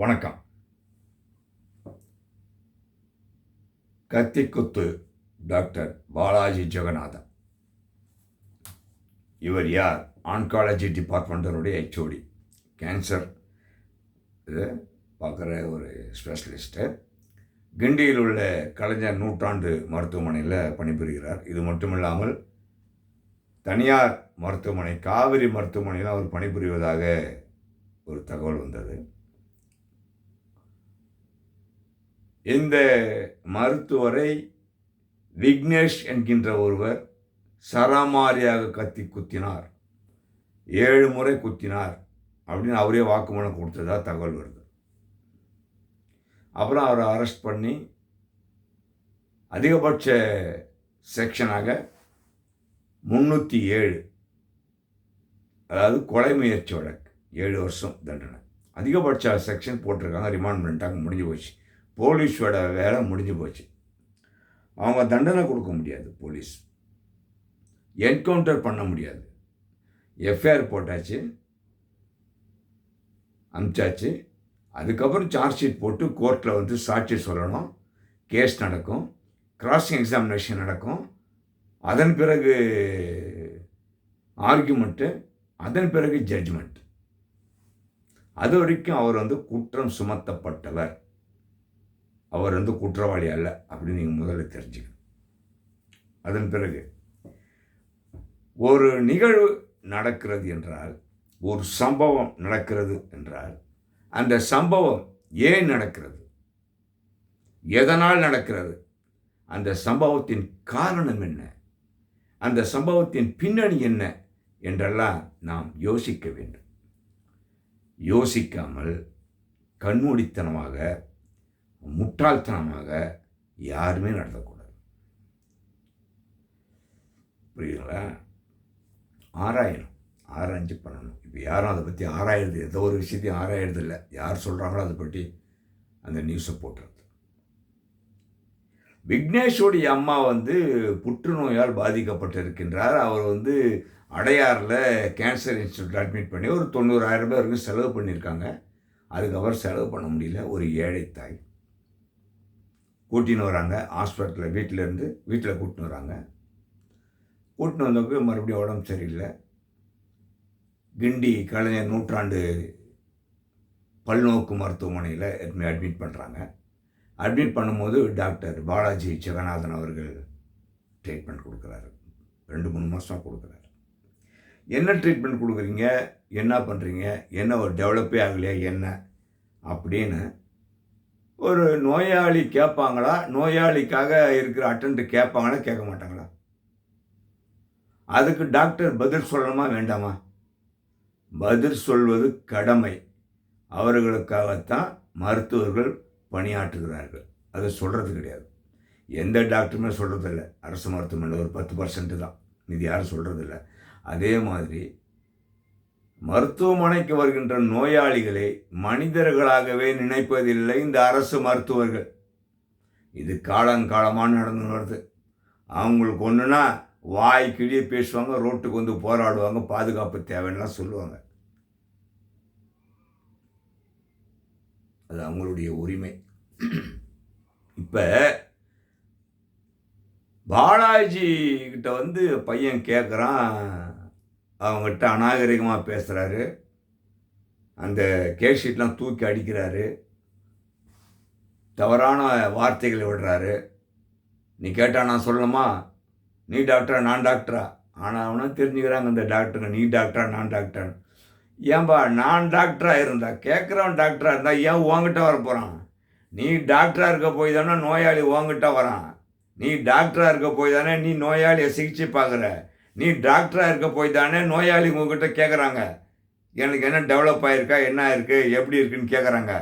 வணக்கம். கத்திக்குத்து டாக்டர் பாலாஜி ஜெகநாதன். இவர் யார்? ஆன்காலஜி டிபார்ட்மெண்ட்டினுடைய ஹெச்ஓடி கேன்சர் இது பார்க்குற ஒரு ஸ்பெஷலிஸ்ட்டு கிண்டியில் உள்ள கலைஞர் நூற்றாண்டு மருத்துவமனையில் பணிபுரிகிறார். இது மட்டும் இல்லாமல் தனியார் மருத்துவமனை காவிரி மருத்துவமனையில் அவர் பணிபுரிவதாக ஒரு தகவல் வந்தது. இந்த மருத்துவரை விக்னேஷ் என்கின்ற ஒருவர் சராமாரியாக கத்தி குத்தினார். ஏழு முறை குத்தினார். அப்படின்னு அவரே வாக்குமூலம் கொடுத்ததா தகவல் வருது. அப்புறம் அவரை அரெஸ்ட் பண்ணி அதிகபட்ச செக்ஷனாக முந்நூற்றி ஏழு அதாவது கொலை முயற்சி வழக்கு ஏழு வருஷம் தண்டனை. அதிகபட்ச செக்ஷன் போட்டிருக்காங்க ரிமாண்ட் பண்ணிட்டாங்க முடிஞ்சு போச்சு. போலீஸோட வேலை முடிஞ்சு போச்சு. அவங்க தண்டனை கொடுக்க முடியாது போலீஸ். என்கவுண்டர் பண்ண முடியாது. எஃப்ஐஆர் போட்டாச்சு. அனுப்பிச்சாச்சு அதுக்கப்புறம் சார்ஜ் ஷீட் போட்டு கோர்ட்டில் வந்து சாட்சி சொல்லணும். கேஸ் நடக்கும். கிராசிங் எக்ஸாமினேஷன் நடக்கும். அதன் பிறகு ஆர்கியூமெண்ட்டு அதன் பிறகு ஜட்ஜ்மெண்ட். அது வரைக்கும் அவர் வந்து குற்றம் சுமத்தப்பட்டவர். அவர் வந்து குற்றவாளி அல்ல அப்படின்னு நீங்கள் முதல்ல தெரிஞ்சுக்கணும். அதன் பிறகு ஒரு நிகழ்வு நடக்கிறது என்றால் ஒரு சம்பவம் நடக்கிறது என்றால் அந்த சம்பவம் ஏன் நடக்கிறது? எதனால் நடக்கிறது? அந்த சம்பவத்தின் காரணம் என்ன? அந்த சம்பவத்தின் பின்னணி என்ன? என்றெல்லாம் நாம் யோசிக்க வேண்டும். யோசிக்காமல் கண்மூடித்தனமாக முட்டாள்தனமாக யாருமே நடத்தக்கூடாது. புரியுதுங்களா? ஆராயணும். ஆராய்ஞ்சு பண்ணணும். இப்போ யாரும் அதை பற்றி ஆராயிறது ஏதோ ஒரு விஷயத்தையும் ஆராயிறது இல்லை. யார் சொல்கிறாங்களோ அதை பற்றி அந்த நியூஸை போட்டுறது. விக்னேஷோடைய அம்மா வந்து புற்றுநோயால் பாதிக்கப்பட்டிருக்கின்றார். அவர் வந்து அடையாறில் கேன்சர் இன்ஸ்டியூட் அட்மிட் பண்ணி ஒரு தொண்ணூறாயிரம் ரூபாய் வரைக்கும் செலவு பண்ணியிருக்காங்க. அதுக்கப்புறம் செலவு பண்ண முடியல. ஒரு ஏழை தாய். கூட்டின்னு வராங்க. ஹாஸ்பிட்டலில் வீட்டிலேருந்து வீட்டில் கூட்டின்னு வராங்க. கூட்டின்னு வந்தப்போ மறுபடியும் உடம்பு சரியில்லை. கிண்டி கலைஞர் நூற்றாண்டு பல்நோக்கு மருத்துவமனையில் அட்மிட் பண்ணுறாங்க அட்மிட் பண்ணும்போது டாக்டர் பாலாஜி ஜெகநாதன் அவர்கள் ட்ரீட்மெண்ட் கொடுக்குறாரு. ரெண்டு மூணு மாதம் கொடுக்குறாரு. என்ன ட்ரீட்மெண்ட் கொடுக்குறீங்க? என்ன பண்ணுறீங்க என்ன ஒரு டெவலப்பே ஆகலையா? என்ன? அப்படின்னு ஒரு நோயாளி கேட்பாங்களா நோயாளிக்காக இருக்கிற அட்டன்ட் கேட்பாங்களா கேட்க மாட்டாங்களா? அதுக்கு டாக்டர் பதில் சொல்லணுமா வேண்டாமா? பதில் சொல்வது கடமை. அவர்களுக்காகத்தான் மருத்துவர்கள் பணியாற்றுகிறார்கள். அதை சொல்கிறது கிடையாது. எந்த டாக்டருமே சொல்கிறதில்ல அரசு மருத்துவமனையில் ஒரு பத்து பர்சன்ட் தான். இது யாரும் சொல்கிறதில்ல அதே மாதிரி மருத்துவமனைக்கு வருகின்ற நோயாளிகளை மனிதர்களாகவே நினைப்பதில்லை இந்த அரசு மருத்துவர்கள். இது காலங்காலமாக நடந்து வருது. அவங்களுக்கு ஒன்றுனா வாய் கிழிய பேசுவாங்க ரோட்டுக்கு வந்து போராடுவாங்க பாதுகாப்பு தேவைன்னா சொல்லுவாங்க. அது அவங்களுடைய உரிமை. இப்போ பாலாஜி கிட்ட வந்து பையன் கேட்குறான் அவங்ககிட்ட அநாகரிகமாக பேசுகிறாரு அந்த கேஷீட்லாம் தூக்கி அடிக்கிறாரு. தவறான வார்த்தைகளை விடுறாரு. நீ கேட்டால் நான் சொல்லணுமா? நீ டாக்டரா நான் டாக்டரா ஆனால் அவனும் தெரிஞ்சுக்கிறாங்க இந்த டாக்டருங்க நீ டாக்டரா நான் டாக்டர் ஏன்பா நான் டாக்டராக இருந்தா கேட்குறவன் டாக்டராக இருந்தால் ஏன் உங்ககிட்ட வர போகிறான் நீ டாக்டராக இருக்க போய் தானே நோயாளி உங்ககிட்ட வரான். நீ டாக்டராக இருக்க போய் தானே நீ நோயாளியை சிகிச்சை பார்க்குற. நீ டாக்டராக இருக்க போய் தானே நோயாளி உங்ககிட்ட கேட்குறாங்க எனக்கு என்ன டெவலப் ஆகிருக்கா என்ன இருக்குது எப்படி இருக்குன்னு கேட்குறாங்க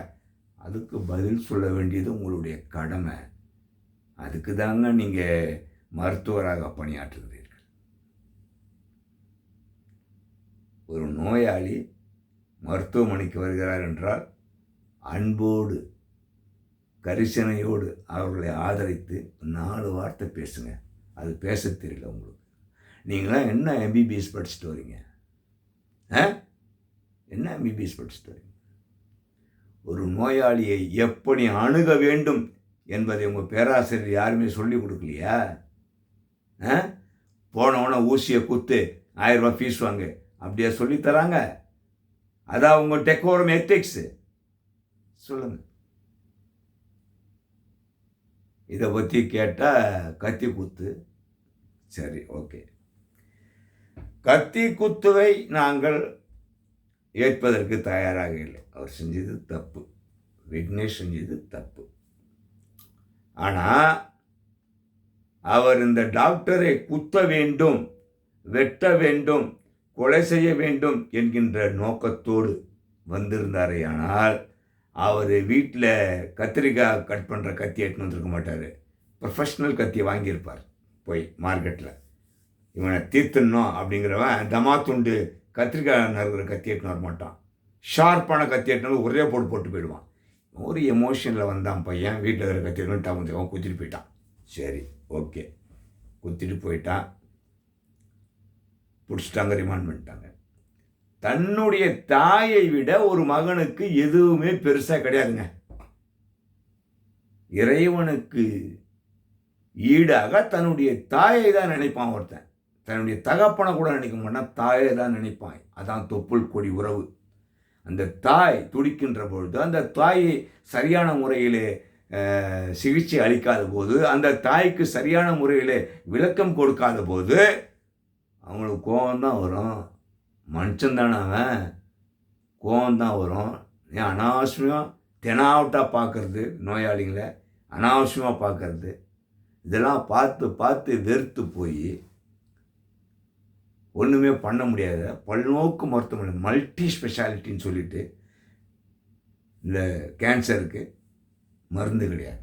அதுக்கு பதில் சொல்ல வேண்டியது உங்களுடைய கடமை. அதுக்கு தாங்க நீங்கள் மருத்துவராக பணியாற்றுகிறீர்கள். ஒரு நோயாளி மருத்துவமனைக்கு வருகிறார் என்றால் அன்போடு கரிசனையோடு அவர்களை ஆதரித்து நாலு வார்த்தை பேசுங்க. அது பேச தெரியல உங்களுக்கு. நீங்களாம் என்ன எம்பிபிஎஸ் படிச்சுட்டு வரீங்க? ஆ? என்ன எம்பிபிஎஸ் படிச்சுட்டு வரீங்க? ஒரு நோயாளியை எப்படி அணுக வேண்டும் என்பதை உங்கள் பேராசிரியர் யாருமே சொல்லி கொடுக்கலையா? ஆ? போனவொன்னே ஊசியை குத்து ஆயிரரூபா ஃபீஸ் வாங்கு. அப்படியே சொல்லி தராங்க. அதான் உங்கள் டெக்கோரம் எத்திக்ஸு சொல்லுங்கள் இதை பற்றி கேட்டால் கத்தி குத்து. சரி ஓகே கத்தி குத்துவை நாங்கள் ஏற்பதற்கு தயாராக இல்லை. அவர் செஞ்சது தப்பு. விக்னேஷ் செஞ்சது தப்பு. ஆனால் அவர் இந்த டாக்டரை குத்த வேண்டும் வெட்ட வேண்டும் கொலை செய்ய வேண்டும் என்கின்ற நோக்கத்தோடு வந்திருந்தாரே. ஆனால் அவர் வீட்டில் கத்திரிக்காய் கட் பண்ணுற கத்தி எடுத்துன்னு வந்திருக்க மாட்டார். ப்ரொஃபஷ்னல் கத்தியை வாங்கியிருப்பார் போய் மார்க்கெட்டில் இவனை தீர்த்தணும் அப்படிங்கிறவன் தமா துண்டு கத்திரிக்காய் நறுக்கிற கத்தி எடுத்துன்னு மாட்டான். ஷார்ப்பான கத்தி எடுத்துன்னு ஒரே போட்டு போட்டு போயிடுவான். ஒரு எமோஷனில் வந்தான் பையன் வீட்டில் இருக்கிற கத்தி எடுத்துன்னு டவுன் அவன் குத்திட்டு போயிட்டான். சரி ஓகே. குத்திட்டு போயிட்டான். பிடிச்சிட்டாங்க ரிமாண்ட் பண்ணிட்டாங்க. தன்னுடைய தாயை விட ஒரு மகனுக்கு எதுவுமே பெருசாக கிடையாதுங்க. இறைவனுக்கு ஈடாக தன்னுடைய தாயை தான் நினைப்பான் ஒருத்தன். தன்னுடைய தகப்பனை கூட நினைக்க மாட்டான் தாயை தான் நினைப்பான். அதான் தொப்புள் கொடி உறவு. அந்த தாய் துடிக்கின்ற பொழுது அந்த தாயை சரியான முறையிலே சிகிச்சை அளிக்காத போது அந்த தாய்க்கு சரியான முறையில் விளக்கம் கொடுக்காத போது அவங்களுக்கு கோவம் தான் வரும். மனுஷன்தானே அவன். கோவம் தான் வரும். ஏன் அனாவசியமாக தெனாவட்டாக பார்க்கறது நோயாளிகளை அனாவசியமாக பார்க்கறது. இதெல்லாம் பார்த்து பார்த்து வெறுத்து போய் ஒன்றுமே பண்ண முடியாத பல்நோக்கு மருத்துவமனை மல்டி ஸ்பெஷாலிட்டின்னு சொல்லிட்டு இந்த கேன்சருக்கு மருந்து கிடையாது.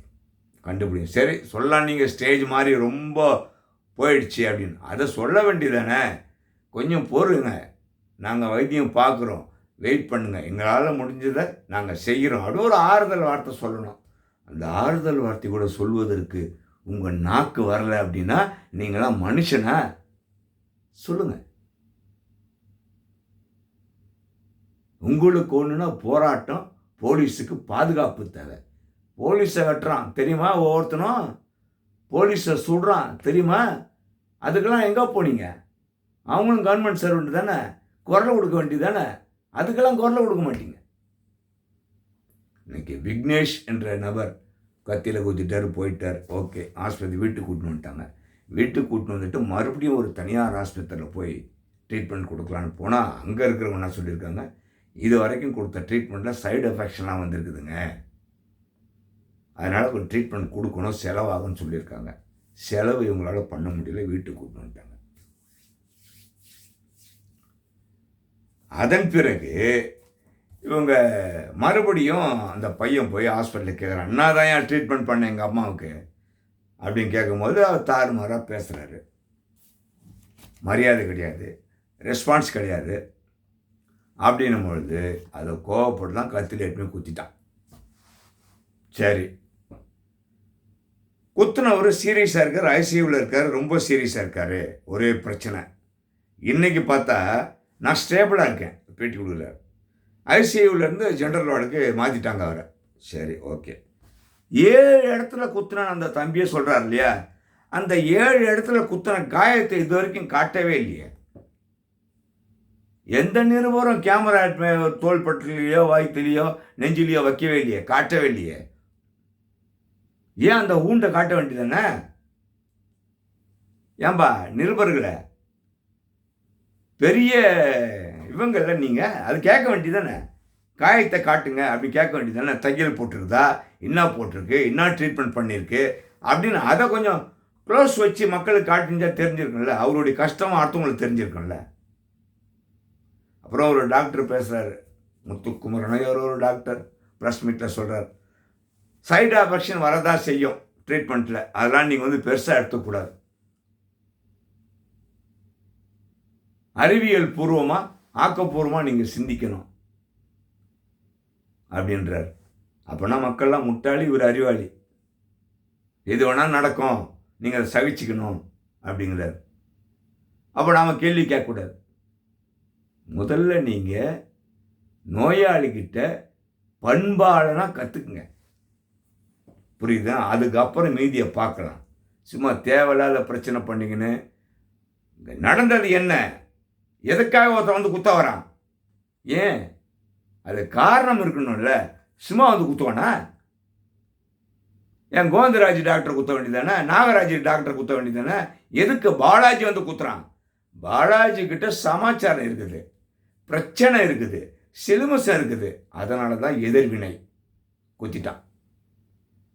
கண்டுபிடிக்கும் சரி சொல்லலாம். நீங்கள் ஸ்டேஜ் மாதிரி ரொம்ப போயிடுச்சு அப்படின்னு. அதை சொல்ல வேண்டியதானே கொஞ்சம் பொறுங்க. நாங்கள் வைத்தியம் பார்க்குறோம். வெயிட் பண்ணுங்கள் எங்களால் முடிஞ்சதை நாங்கள் செய்கிறோம். அப்படி ஒரு ஆறுதல் வார்த்தை சொல்லணும். அந்த ஆறுதல் வார்த்தை கூட சொல்வதற்கு உங்கள் நாக்கு வரலை அப்படின்னா நீங்களாம் மனுஷனா? சொல்லுங்க. உங்களுக்கு ஒன்றுனா போராட்டம் போலீஸுக்கு பாதுகாப்பு தேவை. போலீஸை வெட்டுறான் தெரியுமா ஒவ்வொருத்தனும்? போலீஸை சுடுறான் தெரியுமா? அதுக்கெல்லாம் எங்கே போனீங்க? அவங்களும் கவர்மெண்ட் சர்வெண்ட் தானே? குரல் கொடுக்க வேண்டியது தானே அதுக்கெல்லாம் குரல் கொடுக்க மாட்டீங்க. இன்னைக்கு விக்னேஷ் என்ற நபர் கத்தியில் குத்திட்டார் போயிட்டார். ஓகே ஆஸ்பத்திரி வீட்டுக்கு கூட்டின்னு வந்துட்டாங்க. வீட்டுக்கு கூட்டின்னு வந்துட்டு மறுபடியும் ஒரு தனியார் ஆஸ்பத்திரியில் போய் ட்ரீட்மெண்ட் கொடுக்கலான்னு போனால் அங்கே இருக்கிறவங்க என்ன சொல்லியிருக்காங்க? இது வரைக்கும் கொடுத்த ட்ரீட்மெண்ட்டில் சைடு எஃபெக்ட்ஸ்லாம் வந்திருக்குதுங்க. அதனால் ஒரு ட்ரீட்மெண்ட் கொடுக்கணும் செலவாகும்னு சொல்லியிருக்காங்க. செலவு இவங்களால் பண்ண முடியல வீட்டுக்கு கூட்டு வந்துட்டாங்க. அதன் பிறகு இவங்க மறுபடியும் அந்த பையன் போய் ஹாஸ்பிட்டலுக்கு கேட்குறான் அண்ணா தான் ஏன் ட்ரீட்மெண்ட் பண்ண எங்கள் அம்மாவுக்கு? அப்படின்னு கேட்கும்போது அவர் தாறுமாறாக பேசுகிறாரு மரியாதை கிடையாது ரெஸ்பான்ஸ் கிடையாது. அப்படின்னும் பொழுது அதை கோவப்பட்டு தான் கத்தில் எட்டுமே குத்திட்டான். சரி. குத்துனவர் சீரியஸாக இருக்கார் ஐசியூவில் இருக்கார் ரொம்ப சீரியஸாக இருக்கார். ஒரே பிரச்சனை. இன்றைக்கி பார்த்தா நான் ஸ்டேபிளாக இருக்கேன் பேட்டி கொடுக்குறார் ஐசியூவிலேருந்து ஜென்ரல் வார்டுக்கு மாற்றிட்டாங்க அவரை. சரி ஓகே ஏழு இடத்துல குத்துன அந்த தம்பியை சொல்கிறார் இல்லையா? அந்த ஏழு இடத்துல குத்துன காயத்தை இது வரைக்கும் காட்டவே இல்லையே. எந்த நிருபரும் கேமரா தோள்பட்டிலையோ வாய்த்திலையோ நெஞ்சிலையோ வைக்கவே இல்லையே காட்டவே இல்லையே. ஏன் அந்த ஊண்டை காட்ட வேண்டியதானே ஏன்பா நிருபர்களை பெரிய இவங்கள்ல நீங்கள் அது கேட்க வேண்டியதானே காயத்தை காட்டுங்க அப்படி கேட்க வேண்டியதானே தையல் போட்டிருக்குதா? என்ன போட்டிருக்கு? என்ன ட்ரீட்மெண்ட் பண்ணியிருக்கு? அப்படின்னு அதை கொஞ்சம் க்ளோஸ் வச்சு மக்களுக்கு காட்டிஞ்சா தெரிஞ்சிருக்கும்ல. அவருடைய கஷ்டம் அடுத்தவங்களுக்கு தெரிஞ்சிருக்கும்ல. அப்புறம் ஒரு டாக்டர் பேசுகிறாரு முத்துக்குமரனோ யாரோ ஒரு டாக்டர் ப்ரெஸ் மீட்டில் சொல்கிறார் சைடு எஃபெக்ஷன் வரதான் செய்யும் ட்ரீட்மெண்ட்டில் அதெல்லாம் நீங்கள் வந்து பெருசாக எடுத்துக்கூடாது. அறிவியல் பூர்வமாக ஆக்கப்பூர்வமாக நீங்கள் சிந்திக்கணும். அப்படின்றார். அப்போனா மக்கள்லாம் முட்டாளி இவர் அறிவாளி. எது வேணால் நடக்கும் நீங்கள் அதை சகிச்சுக்கணும் அப்படிங்கிறார். அப்போ நாம் கேள்வி கேட்கக்கூடாது. முதல்ல நீங்கள் நோயாளிகிட்ட பண்பாளனாக கற்றுக்குங்க புரியுதா? அதுக்கப்புறம் மீதியை பார்க்கலாம். சும்மா தேவையில்லாத பிரச்சனை பண்ணிக்கின்னு நடந்தது என்ன? எதுக்காக ஒருத்தன் வந்து குத்த வரான் ஏன்? அது காரணம் இருக்கணும்ல. சும்மா வந்து குத்துவானா? என் கோவிந்தராஜ் டாக்டர் குத்த வேண்டியதானே நாகராஜ் டாக்டர் குத்த வேண்டியதானே எதுக்கு பாலாஜி வந்து குத்துறான்? பாலாஜி கிட்ட சமாச்சாரம் இருக்குது. பிரச்சனை இருக்குது. சிலுமசம் இருக்குது. அதனால தான் எதிர்வினை. குத்திட்டான்.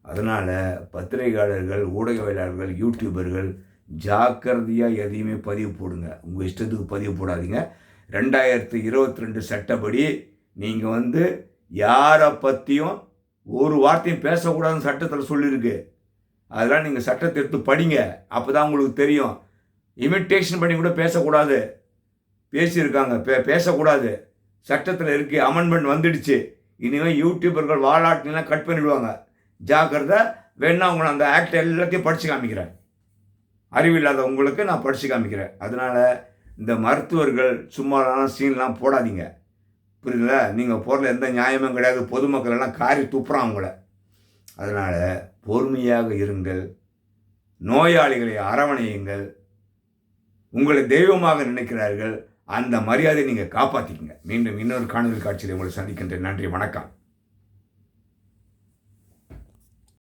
அதனால் பத்திரிகையாளர்கள் ஊடகவியலாளர்கள் யூடியூபர்கள் ஜாக்கிரதையாக எதையுமே பதிவு போடுங்க. உங்கள் இஷ்டத்துக்கு பதிவு போடாதீங்க. ரெண்டாயிரத்து இருபத்தி ரெண்டு சட்டப்படி நீங்கள் வந்து யாரை பற்றியும் ஒரு வார்த்தையும் பேசக்கூடாதுன்னு சட்டத்தில் சொல்லியிருக்கு. அதெல்லாம் நீங்கள் சட்டத்தை எடுத்து படிங்க. அப்போ தான் உங்களுக்கு தெரியும். இமிட்டேஷன் பண்ணி கூட பேசக்கூடாது. பேசியிருக்காங்க. பே பேசக்கூடாது. சட்டத்தில் இருக்குது அமெண்ட்மெண்ட் வந்துடுச்சு. இனிமேல் யூடியூபர்கள் வாழாட்டிலாம் கட் பண்ணிவிடுவாங்க ஜாக்கிரதை வேணா உங்களை அந்த ஆக்ட் எல்லாத்தையும் படித்து காமிக்கிறேன். அறிவில்லாத உங்களுக்கு நான் படித்து காமிக்கிறேன். அதனால் இந்த மருத்துவர்கள் சும்மாலாம் சீன்லாம் போடாதீங்க. புரியுதுங்களா நீங்கள் போகிறதுல எந்த நியாயமும் கிடையாது. பொதுமக்கள் எல்லாம் காரி துப்புறான் அவங்கள அதனால் பொறுமையாக இருங்கள். நோயாளிகளை அரவணையுங்கள். உங்களை தெய்வமாக நினைக்கிறார்கள். அந்த மரியாதையை நீங்கள் காப்பாற்றிக்கங்க மீண்டும் இன்னொரு காணொலி காட்சியில் உங்களை சந்திக்கின்ற நன்றி. வணக்கம்.